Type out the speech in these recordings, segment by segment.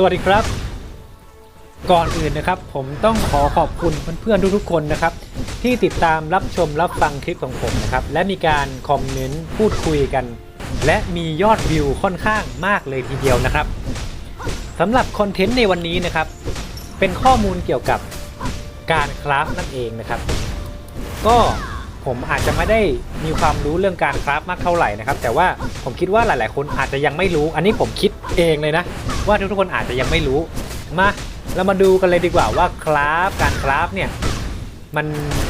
สวัสดีครับ ก่อนอื่นนะครับผมต้องขอขอบคุณเพื่อนๆทุกๆคนนะครับ ที่ติดตามรับชมรับฟังคลิปของผมนะครับ และมีการคอมเมนต์พูดคุยกัน และมียอดวิวค่อนข้างมากเลยทีเดียวนะครับสำหรับคอนเทนต์ในวันนี้นะครับ เป็นข้อมูลเกี่ยวกับการคราฟนั่นเองนะครับ ก็ ผมอาจจะไม่ได้มีความรู้เรื่องการคราฟมากเท่าไหร่นะครับ แต่ว่าผมคิดว่าหลาย ๆ คนอาจจะยังไม่รู้ อันนี้ผมคิดเองเลยนะ ว่าทุกๆคนอาจจะยังไม่รู้มาเรามาดูกันเลยดีกว่าว่าคราฟการคราฟเนี่ยมัน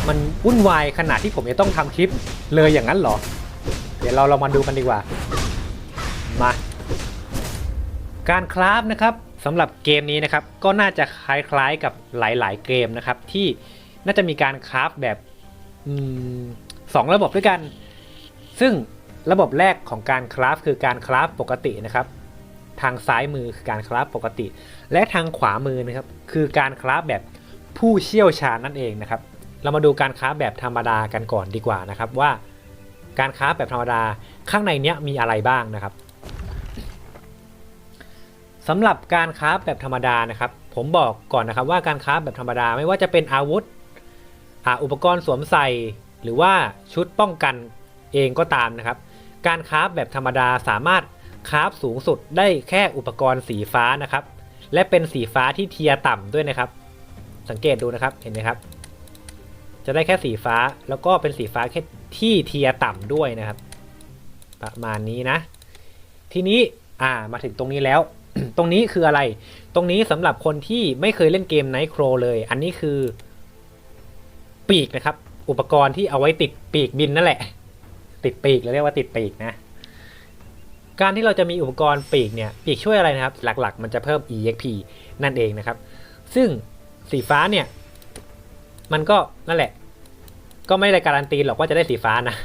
มันวุ่นวายขนาดที่ผมจะต้องทำคลิปเลยอย่างนั้นเหรอ เดี๋ยวเราเรามาดูกันดีกว่ามาการคราฟนะครับสำหรับเกมนี้นะครับก็น่าจะคล้ายๆกับหลายๆเกมนะครับที่น่าจะมีการคราฟแบบ สองระบบด้วยกัน ซึ่งระบบแรกของการคราฟคือการคราฟปกตินะครับ ทางซ้ายมือคือการคราฟปกติ และทางขวามือนะครับ คือการคราฟแบบผู้เชี่ยวชาญนั่นเองนะครับ เรามาดูการคราฟแบบธรรมดากันก่อนดีกว่านะครับว่าการคราฟแบบธรรมดาข้างในเนี้ยมีอะไรบ้างนะครับสำหรับการคราฟแบบธรรมดานะครับ ผมบอกก่อนนะครับว่าการคราฟแบบธรรมดาไม่ว่าจะเป็นอาวุธ อ่าอุปกรณ์สวมใส่ หรือว่าชุดป้องกันเองก็ตามนะครับ การคราฟแบบธรรมดาสามารถคราฟสูงสุดได้แค่อุปกรณ์สีฟ้านะครับ และเป็นสีฟ้าที่เทียต่ำด้วยนะครับ สังเกตดูนะครับเห็นไหมครับ จะได้แค่สีฟ้าแล้วก็เป็นสีฟ้าแค่ที่เทียต่ำด้วยนะครับ ประมาณนี้นะ ทีนี้อ่ามาถึงตรงนี้แล้ว ตรงนี้คืออะไร ตรงนี้สำหรับคนที่ไม่เคยเล่นเกม Night Crow เลย อันนี้คือ ปีกนะครับ อุปกรณ์ที่เอาไว้ติดปีกบินนั่นแหละ ติดปีกเราเรียกว่าติดปีกนะ การที่เราจะมีอุปกรณ์ปีกเนี่ยปีกช่วยอะไรนะครับ หลักๆ มันจะเพิ่ม exp นั่นเองนะครับ ซึ่งสีฟ้าเนี่ย มันก็นั่นแหละ ก็ไม่ได้การันตีหรอกว่าจะได้สีฟ้านะ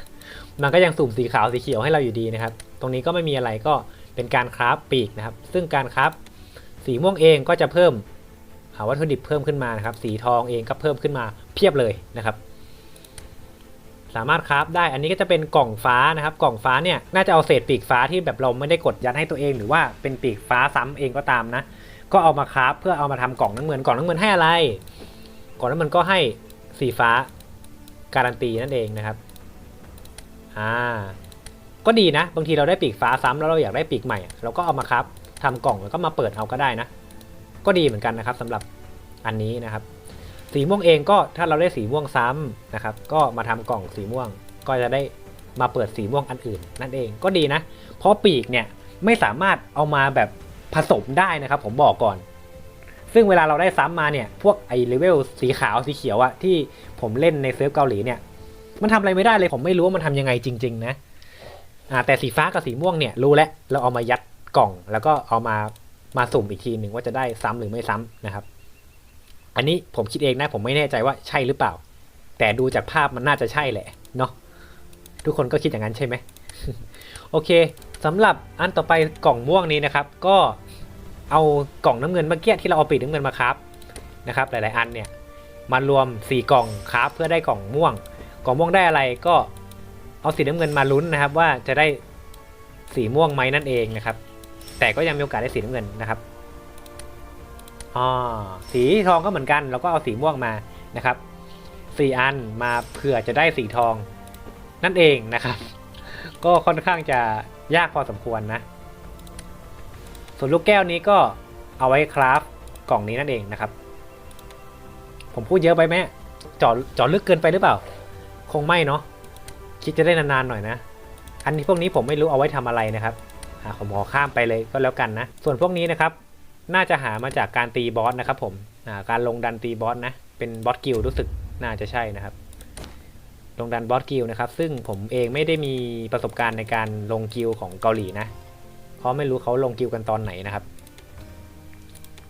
มันก็ยังสุ่มสีขาวสีเขียวให้เราอยู่ดีนะครับ ตรงนี้ก็ไม่มีอะไรก็เป็นการคราฟปีกนะครับ ซึ่งการคราฟสีม่วงเองก็จะเพิ่ม วัตถุดิบเพิ่มขึ้นมานะครับ สีทองเองก็เพิ่มขึ้นมาเพียบเลยนะครับ สามารถคราฟได้อันนี้ก็จะเป็นกล่องฟ้านะครับ กล่องฟ้าเนี่ยน่าจะเอาเศษปีกฟ้าที่แบบเราไม่ได้กดยัดให้ตัวเอง หรือว่าเป็นปีกฟ้าซ้ำเองก็ตามนะ ก็เอามาคราฟเพื่อเอามาทำกล่องน้ำเงินกล่องน้ำเงินให้อะไร กล่องน้ำเงินก็ให้สีฟ้าการันตีนั่นเองนะครับอ่าก็ดีนะ บางทีเราได้ปีกฟ้าซ้ำแล้วเราอยากได้ปีกใหม่ เราก็เอามาครับทำกล่องแล้วก็มาเปิดเอาก็ได้นะ ก็ดีเหมือนกันนะครับสำหรับอันนี้นะครับ สีม่วงเองก็ถ้าเราได้สีม่วงซ้ำนะครับ ก็มาทำกล่องสีม่วง ก็จะได้มาเปิดสีม่วงอันอื่น นั่นเองก็ดีนะ เพราะปีกเนี่ยไม่สามารถเอามาแบบผสมได้นะครับ ผมบอกก่อน ซึ่งเวลาเราได้ซ้ำมาเนี่ย พวกไอเลเวลสีขาวสีเขียวอะที่ผมเล่นในเซิร์ฟเกาหลีเนี่ย มันทำอะไรไม่ได้เลยผมไม่รู้ว่ามันทำยังไงจริง ๆ นะแต่สีฟ้ากับสีม่วงเนี่ยรู้แล้วเราเอามายัดกล่องแล้วก็เอามา มาสุ่มอีกทีหนึ่งว่าจะได้ซ้ำหรือไม่ซ้ำนะครับ อันนี้ผมคิดเองนะผมไม่แน่ใจว่าใช่หรือเปล่า แต่ดูจากภาพมันน่าจะใช่แหละเนาะทุกคนก็คิดอย่างนั้นใช่ไหมโอเคสำหรับอันต่อไปกล่องม่วงนี้นะครับ ก็เอากล่องน้ำเงินเมื่อกี้ที่เราเอาปีกน้ำเงินมาครับนะครับ หลาย ๆ อันเนี่ยมารวม 4 กล่องครับเพื่อได้กล่องม่วง กล่องม่วงได้อะไรก็เอาสีน้ำเงินมาลุ้นนะครับ ว่าจะได้สีม่วงไหมนั่นเองนะครับ แต่ก็ยังมีโอกาสได้สีน้ำเงินนะครับอ๋อสีทองก็เหมือนกันเราก็เอาสีม่วงมานะครับสี่อันมาเผื่อจะได้สีทองนั่นเองนะครับ ก็ค่อนข้างจะยากพอสมควรนะ ส่วนลูกแก้วนี้ก็เอาไว้คราฟกล่องนี้นั่นเองนะครับ ผมพูดเยอะไปไหมจาะเจาะลึกเกินไปหรือเปล่า คงไม่เนาะคิดจะได้นานๆหน่อยนะ อันนี้พวกนี้ผมไม่รู้เอาไว้ทำอะไรนะครับ ผมขอข้ามไปเลยก็แล้วกันนะ ส่วนพวกนี้นะครับ น่าจะหามาจากการตีบอสนะครับผมการลงดันตีบอสนะ เป็นบอสกิลรู้สึกน่าจะใช่นะครับลงดันบอสกิลนะครับ ซึ่งผมเองไม่ได้มีประสบการณ์ในการลงกิลของเกาหลีนะเพราะไม่รู้เขาลงกิลกันตอนไหนนะครับ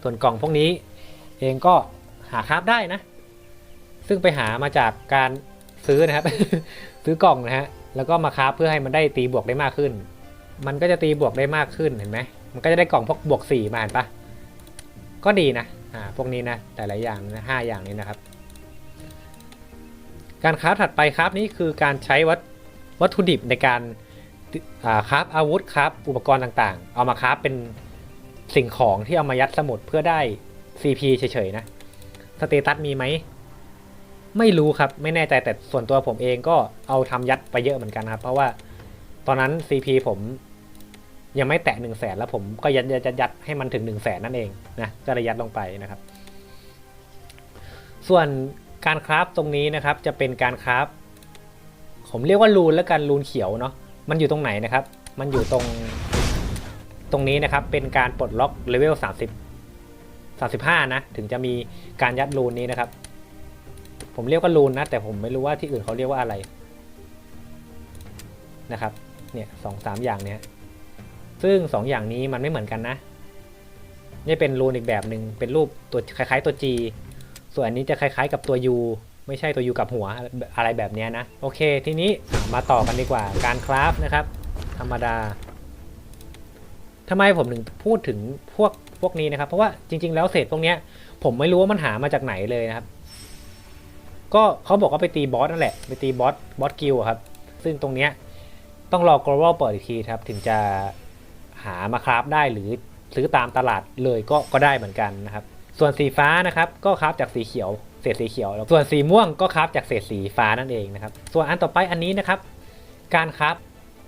ส่วนกล่องพวกนี้เองก็หาคราฟได้นะ ซึ่งไปหามาจากการซื้อนะครับ ซื้อกล่องนะฮะแล้วก็มาคราฟเพื่อให้มันได้ตีบวกได้มากขึ้น มันก็จะตีบวกได้มากขึ้นเห็นไหมมันก็จะได้กล่องพวกบวกสี่มาเห็นปะก็ดีนะอ่าพวกนี้นะแต่หละอย่างนะห้าอย่างนี้นะครับ การคราฟถัดไปคราฟนี้คือการใช้วัตวัตถุดิบในการอ่าคราฟอาวุธคราฟอุปกรณ์ต่างๆ เอามาคราฟเป็นสิ่งของที่เอามายัดสมุดเพื่อได้ CP เฉยๆนะสเตตัสมีไหมไม่รู้ครับไม่แน่ใจแต่ส่วนตัวผมเองก็เอาทำยัดไปเยอะเหมือนกันครับ เพราะว่าตอนนั้น CP ผม ยังไม่แตะ1นึ่งแสนแล้วผมก็ยัดยัดยัดให้มันถึง1นึ่งแสนนั่นเองนะก็เลยยัดลงไปนะครับ ส่วนการคราฟตรงนี้นะครับจะเป็นการคราฟผมเรียกว่ารูนแล้วกันรูนเขียวเนาะมันอยู่ตรงไหนนะครับ มันอยู่ตรงตรงนี้นะครับเป็นการปลดล็อกเลเวล30 35นะถึงจะมีการยัดรูนนี้นะครับ ผมเรียกว่ารูนนะแต่ผมไม่รู้ว่าที่อื่นเขาเรียกว่าอะไรนะครับเนี่ยสองสามอย่างเนี้ย ซึ่งสองอย่างนี้มันไม่เหมือนกันนะ นี่เป็นรูนอีกแบบหนึ่งเป็นรูปตัวคล้ายๆตัว G ส่วนอันนี้จะคล้ายๆกับตัว U ไม่ใช่ตัว U กับหัวอะไรแบบเนี้ยนะ โอเค ทีนี้มาต่อกันดีกว่าการคราฟนะครับ ธรรมดาทำไมผมถึงพูดถึงพวกพวกนี้นะครับ เพราะว่าจริง ๆ แล้วเศษพวกนี้ผมไม่รู้ว่ามันหามาจากไหนเลยนะครับ ก็เขาบอกว่าไปตีบอสนั่นแหละไปตีบอสบอสกิลครับ ซึ่งตรงเนี้ยต้องรอ global เปิดอีกทีครับ ถึงจะ หามาคราฟได้หรือซื้อตามตลาดเลยก็ก็ได้เหมือนกันนะครับ ส่วนสีฟ้านะครับก็คราฟจากสีเขียวเศษสีเขียวแล้วส่วนสีม่วงก็คราฟจากเศษสีฟ้านั่นเองนะครับ ส่วนอันต่อไปอันนี้นะครับ การคราฟ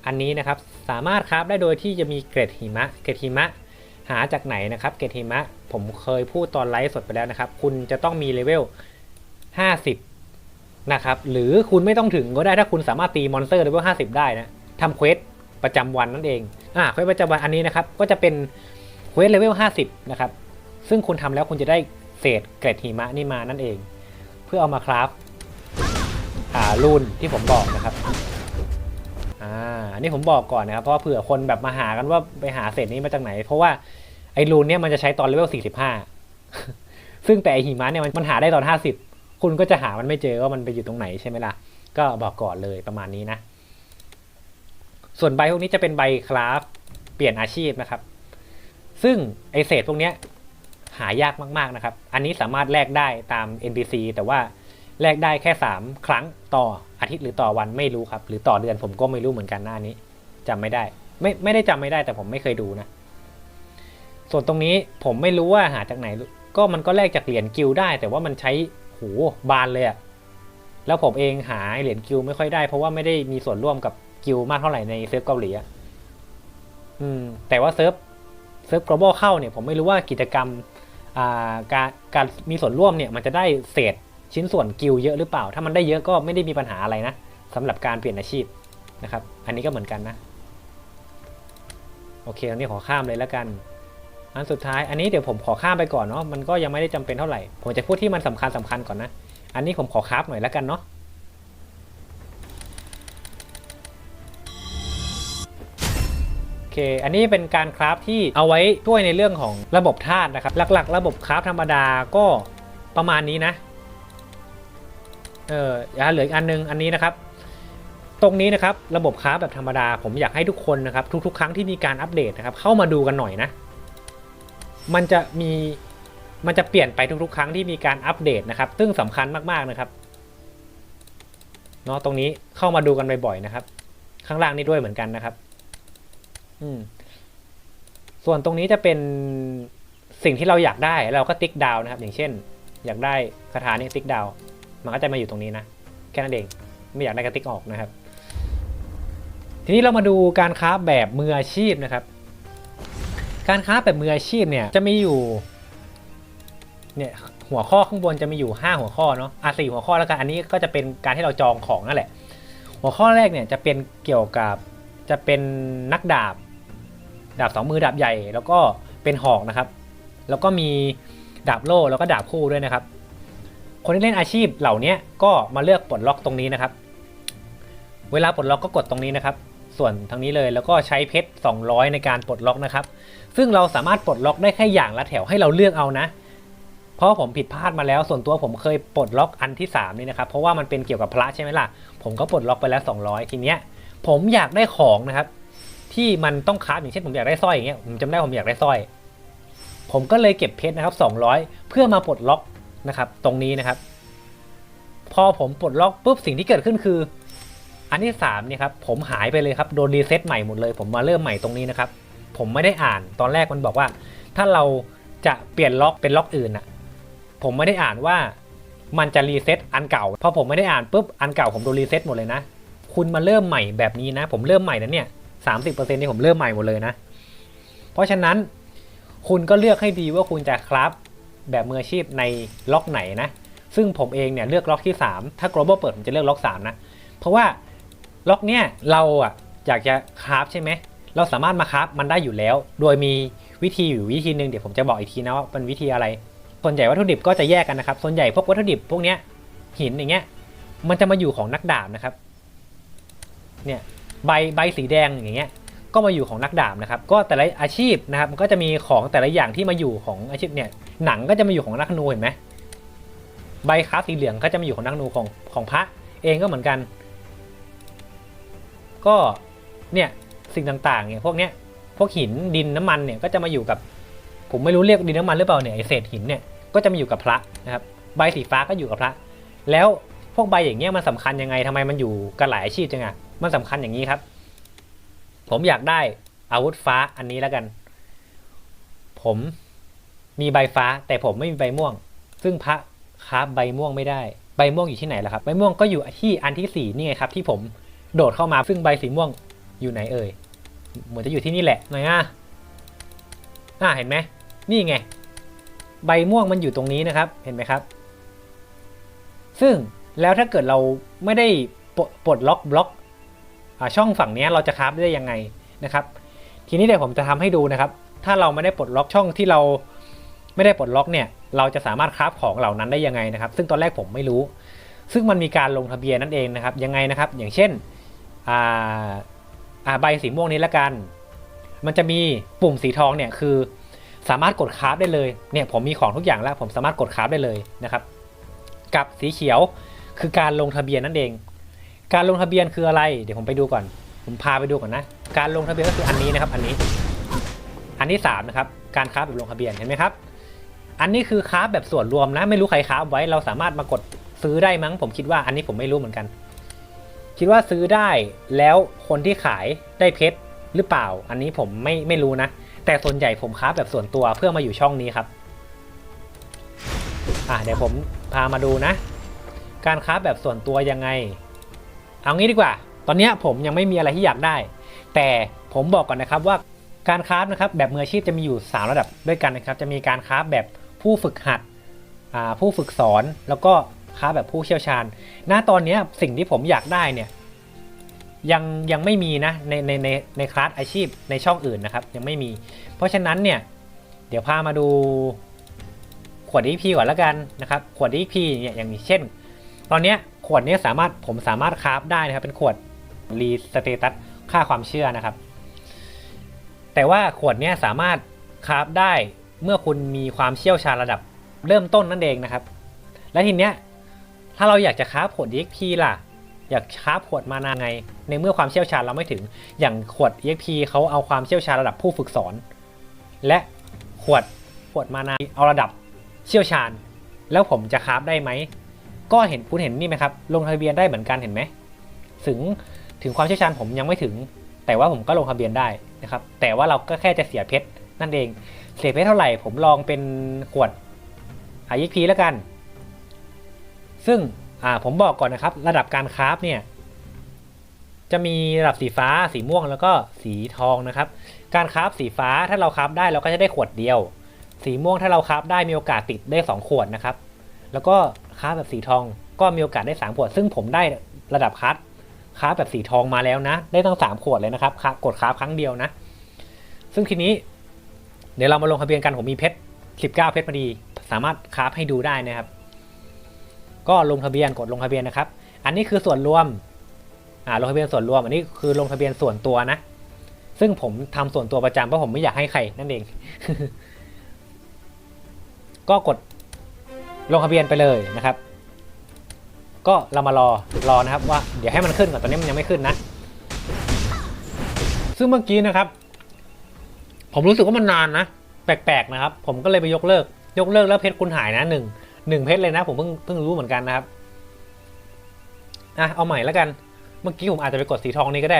อันนี้นะครับสามารถคราฟได้โดยที่จะมีเกร็ดหิมะ เกร็ดหิมะหาจากไหนนะครับ เกร็ดหิมะผมเคยพูดตอนไลฟ์สดไปแล้วนะครับ คุณจะต้องมีเลเวล 50 นะครับ หรือคุณไม่ต้องถึงก็ได้ถ้าคุณสามารถตีมอนสเตอร์เลเวล 50 ได้นะทำเควส ประจำวันนั่นเองอ่าเควสประจำวันอันนี้นะครับก็จะเป็นเควสเลเวล50 นะครับ ซึ่งคุณทำแล้วคุณจะได้เศษเกร็ดหิมะนี่มานั่นเอง เพื่อเอามาคราฟอ่ารูนที่ผมบอกนะครับอ่าอันนี้ผมบอกก่อนนะครับเพราะเผื่อคนแบบมาหากันว่าไปหาเศษนี้มาจากไหน เพราะว่าไอ้รูนเนี่ยมันจะใช้ตอนเลเวล45 ซึ่งแต่ไอหิมะเนี่ยมันมันหาได้ตอน 50 คุณก็จะหามันไม่เจอว่ามันไปอยู่ตรงไหนใช่ไหมล่ะก็บอกก่อนเลยประมาณนี้นะ ส่วนใบพวกนี้จะเป็นใบคราฟเปลี่ยนอาชีพนะครับ ซึ่งไอเศษพวกนี้หายากมาก ๆนะครับ อันนี้สามารถแลกได้ตาม NPC แต่ว่าแลกได้แค่ 3 ครั้งต่ออาทิตย์หรือต่อวันไม่รู้ครับ หรือต่อเดือนผมก็ไม่รู้เหมือนกันหน้านี้จำไม่ได้ ไม่ไม่ได้จำไม่ได้แต่ผมไม่เคยดูนะ ส่วนตรงนี้ผมไม่รู้ว่าหาจากไหน ก็มันก็แลกจากเหรียญกิลได้ แต่ว่ามันใช้โหบานเลยอะแล้วผมเองหาเหรียญกิลไม่ค่อยได้ เพราะว่าไม่ได้มีส่วนร่วมกับ กิลมากเท่าไหร่ในเซิร์ฟเกาหลีอะอืม แต่ว่าเซิร์ฟเซิร์ฟ global เข้าเนี่ยผมไม่รู้ว่ากิจกรรมอ่าการการมีส่วนร่วมเนี่ยมันจะได้เศษชิ้นส่วนกิลเยอะหรือเปล่า ถ้ามันได้เยอะก็ไม่ได้มีปัญหาอะไรนะสำหรับการเปลี่ยนอาชีพนะครับ อันนี้ก็เหมือนกันนะ โอเคอันนี้ขอข้ามเลยแล้วกัน อันสุดท้ายอันนี้เดี๋ยวผมขอข้ามไปก่อนเนาะมันก็ยังไม่ได้จำเป็นเท่าไหร่ ผมจะพูดที่มันสำคัญสำคัญก่อนนะ อันนี้ผมขอคราฟหน่อยแล้วกันเนาะ เค อันนี้เป็นการคราฟที่เอาไว้ช่วยในเรื่องของระบบธาตุนะครับ หลักๆ ระบบคราฟธรรมดาก็ประมาณนี้นะ เอออย่าเหลืออีกอันนึง อันนี้นะครับ ตรงนี้นะครับระบบคราฟแบบธรรมดา ผมอยากให้ทุกคนนะครับ ทุกๆ ครั้งที่มีการอัปเดตนะครับ เข้ามาดูกันหน่อยนะ มันจะมีมันจะเปลี่ยนไปทุกๆ ครั้งที่มีการอัปเดตนะครับ ซึ่งสำคัญมากๆนะครับเนาะตรงนี้เข้ามาดูกันบ่อยๆนะครับ ข้างล่างนี้ด้วยเหมือนกันนะครับ ส่วนตรงนี้จะเป็นสิ่งที่เราอยากได้เราก็ติ๊กดาวนะครับ อย่างเช่น อยากได้คาถานี้ติ๊กดาวมันก็จะมาอยู่ตรงนี้นะแค่นั้นเองไม่อยากได้ก็ติ๊กออกนะครับ ทีนี้เรามาดูการค้าแบบมืออาชีพนะครับ การค้าแบบมืออาชีพเนี่ยจะมีอยู่เนี่ยหัวข้อข้างบนจะมีอยู่ 5 หัวข้อเนาะอะสี่หัวข้อแล้วกันอันนี้ก็จะเป็นการที่เราจองของนั่นแหละ หัวข้อแรกเนี่ยจะเป็นเกี่ยวกับจะเป็นนักดาบ ดาบสองมือดาบใหญ่ แล้วก็เป็นหอกนะครับ แล้วก็มีดาบโล่แล้วก็ดาบคู่ด้วยนะครับ คนที่เล่นอาชีพเหล่านี้ก็มาเลือกปลดล็อกตรงนี้นะครับ เวลาปลดล็อกก็กดตรงนี้นะครับ ส่วนทางนี้เลยแล้วก็ใช้เพชร 200 ในการปลดล็อกนะครับ ซึ่งเราสามารถปลดล็อกได้แค่อย่างละแถวให้เราเลือกเอานะ เพราะผมผิดพลาดมาแล้ว ส่วนตัวผมเคยปลดล็อกอันที่ 3 นี่นะครับ เพราะว่ามันเป็นเกี่ยวกับพระใช่ไหมล่ะ ผมก็ปลดล็อกไปแล้ว 200 ทีเนี้ย ผมอยากได้ของนะครับ ที่มันต้องคราฟอย่างเช่นผมอยากได้สร้อยอย่างเงี้ยผมจำได้ผมอยากได้สร้อย ผมก็เลยเก็บเพชรนะครับ 200 เพื่อมาปลดล็อกนะครับ ตรงนี้นะครับ พอผมปลดล็อกปุ๊บสิ่งที่เกิดขึ้นคือ อันที่3เนี่ยครับผมหายไปเลยครับโดนรีเซ็ตใหม่หมดเลย ผมมาเริ่มใหม่ตรงนี้นะครับ ผมไม่ได้อ่านตอนแรกมันบอกว่า ถ้าเราจะเปลี่ยนล็อกเป็นล็อกอื่นอะผมไม่ได้อ่านว่ามันจะรีเซ็ตอันเก่าพอผมไม่ได้อ่านปุ๊บอันเก่าผมโดนรีเซ็ตหมดเลยนะ คุณมาเริ่มใหม่แบบนี้นะ ผมเริ่มใหม่นะเนี่ย สามสิบเปอร์เซ็นต์นี่ผมเริ่มใหม่หมดเลยนะ เพราะฉะนั้นคุณก็เลือกให้ดีว่าคุณจะคราฟแบบมืออาชีพในล็อกไหนนะ ซึ่งผมเองเนี่ยเลือกล็อกที่ 3 ถ้า global เปิดผมจะเลือกล็อก 3 นะ เพราะว่าล็อกเนี่ยเราอะอยากจะคราฟใช่ไหม เราสามารถมาคราฟมันได้อยู่แล้ว โดยมีวิธีอยู่วิธีหนึ่งเดี๋ยวผมจะบอกอีกทีนะว่าเป็นวิธีอะไร ส่วนใหญ่วัตถุดิบก็จะแยกกันนะครับ ส่วนใหญ่พวกวัตถุดิบพวกเนี้ยหินอย่างเงี้ย มันจะมาอยู่ของนักดาบนะครับ เนี่ย ใบใบสีแดงอย่างเงี้ยก็มาอยู่ของนักดาบนะครับก็แต่ละอาชีพนะครับมันก็จะมีของแต่ละอย่างที่มาอยู่ของอาชีพเนี่ยหนังก็จะมาอยู่ของนักนูเห็นไหมใบคาสีเหลืองก็จะมาอยู่ของนักนูของของพระเองก็เหมือนกัน ก็เนี่ยสิ่งต่างๆเนี่ยพวกเนี้ยพวกหินดินน้ำมันเนี่ยก็จะมาอยู่กับ ผมไม่รู้เรียกดินน้ำมันหรือเปล่าเนี่ยไอเศษหินเนี่ยก็จะมาอยู่กับพระนะครับใบสีฟ้าก็อยู่กับพระ แล้วพวกใบอย่างเงี้ยมันสำคัญยังไงทำไมมันอยู่กันหลายอาชีพจังอะ มันสำคัญอย่างนี้ครับ ผมอยากได้อาวุธฟ้าอันนี้แล้วกัน ผมมีใบฟ้า แต่ผมไม่มีใบม่วง ซึ่งพระคราใบม่วงไม่ได้ ใบม่วงอยู่ที่ไหนล่ะครับ ใบม่วงก็อยู่ที่อันที่สี่นี่ไงครับ ที่ผมโดดเข้ามาซึ่งใบสีม่วงอยู่ไหนเอ่ยเหมือนจะอยู่ที่นี่แหละหน่อยอะอ่าเห็นไหมนี่ไง ใบม่วงมันอยู่ตรงนี้นะครับ เห็นไหมครับ ซึ่งแล้วถ้าเกิดเราไม่ได้ปลดล็อกบล็อก ช่องฝั่งนี้เราจะคราฟได้ยังไงนะครับ ทีนี้เดี๋ยวผมจะทำให้ดูนะครับ ถ้าเราไม่ได้ปลดล็อกช่องที่เราไม่ได้ปลดล็อกเนี่ยเราจะสามารถคราฟของเหล่านั้นได้ยังไงนะครับ ซึ่งตอนแรกผมไม่รู้ ซึ่งมันมีการลงทะเบียนนั่นเองนะครับยังไงนะครับ อย่างเช่นใบสีม่วงนี้ละกัน มันจะมีปุ่มสีทองเนี่ยคือสามารถกดคราฟได้เลยเนี่ยผมมีของทุกอย่างแล้ว ผมสามารถกดคราฟได้เลยนะครับ กับสีเขียวคือการลงทะเบียนนั่นเอง การลงทะเบียนคืออะไร เดี๋ยวผมไปดูก่อน ผมพาไปดูก่อนนะ การลงทะเบียนก็คืออันนี้นะครับ อันนี้ อันที่สามนะครับ การคราแบบลงทะเบียนเห็นไหมครับ อันนี้คือคราแบบส่วนรวมนะ ไม่รู้ใครคราไว้ เราสามารถมากดซื้อได้มั้ง ผมคิดว่าอันนี้ผมไม่รู้เหมือนกัน คิดว่าซื้อได้แล้วคนที่ขายได้เพชรหรือเปล่า อันนี้ผมไม่ไม่รู้นะ แต่ส่วนใหญ่ผมคราแบบส่วนตัวเพื่อมาอยู่ช่องนี้ครับ อะเดี๋ยวผมพามาดูนะ การคราแบบส่วนตัวยังไง เอางี้ดีกว่า ตอนนี้ผมยังไม่มีอะไรที่อยากได้ แต่ผมบอกก่อนนะครับว่าการคราฟนะครับแบบมืออาชีพจะมีอยู่ 3 ระดับด้วยกันนะครับ จะมีการคราฟแบบผู้ฝึกหัดอ่าผู้ฝึกสอนแล้วก็คราฟแบบผู้เชี่ยวชาญ ณตอนนี้สิ่งที่ผมอยากได้เนี่ยยังยังไม่มีนะในในในในคลาสอาชีพในช่องอื่นนะครับ ยังไม่มี เพราะฉะนั้นเนี่ยเดี๋ยวพามาดูขวด EP ก่อนแล้วกันนะครับขวด EP เนี่ยอย่างเช่น ตอนเนี้ย ขวดนี้สามารถผมสามารถคราฟได้นะครับ เป็นขวดรีสเตตัสค่าความเชื่อนะครับ แต่ว่าขวดนี้สามารถคราฟได้เมื่อคุณมีความเชี่ยวชาญระดับเริ่มต้นนั่นเองนะครับ และทีเนี้ยถ้าเราอยากจะคราฟขวด EXP ล่ะ อยากคราฟขวดมานาไง ในเมื่อความเชี่ยวชาญเราไม่ถึง อย่างขวด EXP เขาเอาความเชี่ยวชาญระดับผู้ฝึกสอน และขวดขวดมานาเอาระดับเชี่ยวชาญ แล้วผมจะคราฟได้ไหม ก็เห็นคุณเห็นนี่ไหมครับ ลงทะเบียนได้เหมือนกันเห็นไหมถึงถึงความเชี่ยวชาญผมยังไม่ถึง แต่ว่าผมก็ลงทะเบียนได้นะครับ แต่ว่าเราก็แค่จะเสียเพชรนั่นเอง เสียเพชรเท่าไหร่ ผมลองเป็นขวดอายิพีแล้วกัน ซึ่งอ่าผมบอกก่อนนะครับ ระดับการคราฟเนี่ยจะมีระดับสีฟ้า สีม่วงแล้วก็สีทองนะครับ การคราฟสีฟ้าถ้าเราคราฟได้เราก็จะได้ขวดเดียว สีม่วงถ้าเราคราฟได้มีโอกาสติดได้สองขวดนะครับ แล้วก็ คราแบบสีทอง ก็มีโอกาสได้สามขวด ซึ่งผมได้ระดับคัสคราแบบสีทองมาแล้วนะ ได้ตั้งสามขวดเลยนะครับกดคราฟครั้งเดียวนะ ซึ่งทีนี้ เดี๋ยวเรามาลงทะเบียนกันผมมีเพชรสิบเก้าเพชรพอดี สามารถคราฟให้ดูได้นะครับ ก็ลงทะเบียนกดลงทะเบียนนะครับ อันนี้คือส่วนรวมอ่าลงทะเบียนส่วนรวม อันนี้คือลงทะเบียนส่วนตัวนะ ซึ่งผมทำส่วนตัวประจำเพราะผมไม่อยากให้ใครนั่นเอง ก็กด ลงทะเบียนไปเลยนะครับ ก็เรามารอรอนะครับว่าเดี๋ยวให้มันขึ้นก่อนตอนนี้มันยังไม่ขึ้นนะ ซึ่งเมื่อกี้นะครับ ผมรู้สึกว่ามันนานนะแปลกๆนะครับ ผมก็เลยไปยกเลิก ยกเลิกแล้วเพชรคุณหายนะหนึ่งหนึ่งเพชรเลยนะ ผมเพิ่งเพิ่งรู้เหมือนกันนะครับอะเอาใหม่แล้วกัน เมื่อกี้ผมอาจจะไปกดสีทองนี้ก็ได้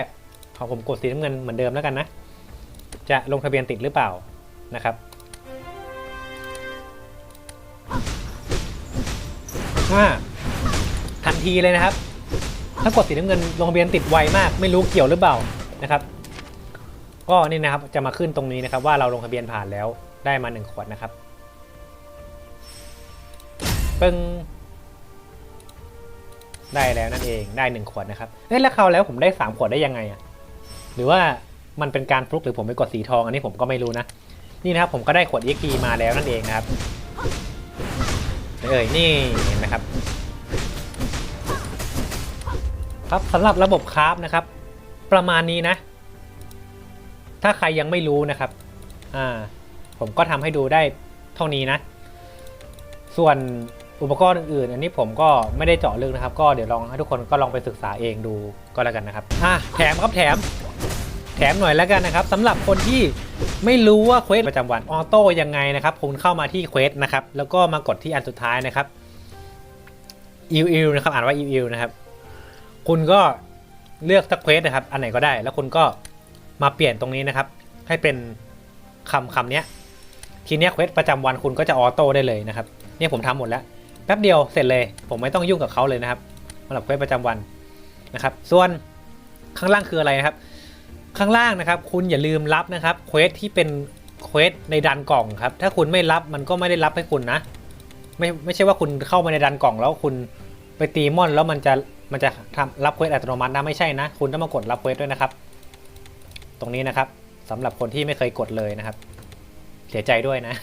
ขอผมกดสีน้ำเงินเหมือนเดิมแล้วกันนะ จะลงทะเบียนติดหรือเปล่านะครับ อ่าทันทีเลยนะครับ ถ้ากดสีน้ำเงินลงทะเบียนติดไวมาก ไม่รู้เกี่ยวหรือเปล่านะครับ ก็นี่นะครับจะมาขึ้นตรงนี้นะครับ ว่าเราลงทะเบียนผ่านแล้วได้มาหนึ่งขวดนะครับปึ้งได้แล้วนั่นเองได้หนึ่งขวดนะครับเอ้ยแล้วคราวแล้วผมได้สามขวดได้ยังไงอะหรือว่ามันเป็นการฟลุกหรือผมไปกดสีทอง อันนี้ผมก็ไม่รู้นะ นี่นะครับผมก็ได้ขวด EXP มาแล้วนั่นเองนะครับ เอ้ยนี่เห็นไหมครับ ครับสำหรับระบบคราฟนะครับ ประมาณนี้นะ ถ้าใครยังไม่รู้นะครับอ่าผมก็ทำให้ดูได้เท่านี้นะ ส่วนอุปกรณ์อื่นๆ อันนี้ผมก็ไม่ได้เจาะลึกนะครับ ก็เดี๋ยวลองให้ทุกคนก็ลองไปศึกษาเองดูก็แล้วกันนะครับอะแถมครับแถม แถมหน่อยแล้วกันนะครับสำหรับคนที่ไม่รู้ว่าเควสประจำวันออโต้ยังไงนะครับคุณเข้ามาที่เควสนะครับแล้วก็มากดที่อันสุดท้ายนะครับอิวอิวนะครับอ่านว่าอิวอิวนะครับ คุณก็เลือกสักเควสนะครับ อันไหนก็ได้ แล้วคุณก็มาเปลี่ยนตรงนี้นะครับ ให้เป็นคำคำเนี้ยทีเนี้ยเควสประจำวันคุณก็จะออโต้ได้เลยนะครับเนี่ยผมทำหมดแล้วแป๊บเดียวเสร็จเลย ผมไม่ต้องยุ่งกับเขาเลยนะครับสำหรับเควสประจำวันนะครับ ส่วนข้างล่างคืออะไรนะครับ ข้างล่างนะครับ คุณอย่าลืมรับนะครับเควสที่เป็นเควสในดันกล่องครับ ถ้าคุณไม่รับมันก็ไม่ได้รับให้คุณนะ ไม่ไม่ใช่ว่าคุณเข้ามาในดันกล่องแล้วคุณไปตีมอนแล้วมันจะมันจะทำรับเควสอัตโนมัตินะไม่ใช่นะ คุณต้องมากดรับเควสด้วยนะครับ ตรงนี้นะครับสำหรับคนที่ไม่เคยกดเลยนะครับ เสียใจด้วยนะ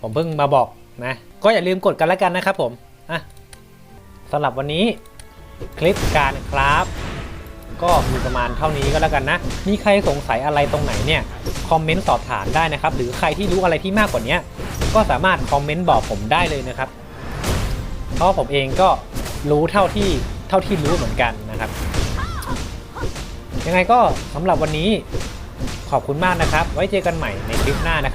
ผมเพิ่งมาบอกนะ ก็อย่าลืมกดกันแล้วกันนะครับผมอะสำหรับวันนี้คลิปการครับ ก็มีประมาณเท่านี้ก็แล้วกันนะ มีใครสงสัยอะไรตรงไหนเนี่ยคอมเมนต์สอบถามได้นะครับ หรือใครที่รู้อะไรที่มากกว่านี้ก็สามารถคอมเมนต์บอกผมได้เลยนะครับ เพราะผมเองก็รู้เท่าที่เท่าที่รู้เหมือนกันนะครับ ยังไงก็สำหรับวันนี้ขอบคุณมากนะครับ ไว้เจอกันใหม่ในคลิปหน้านะครับ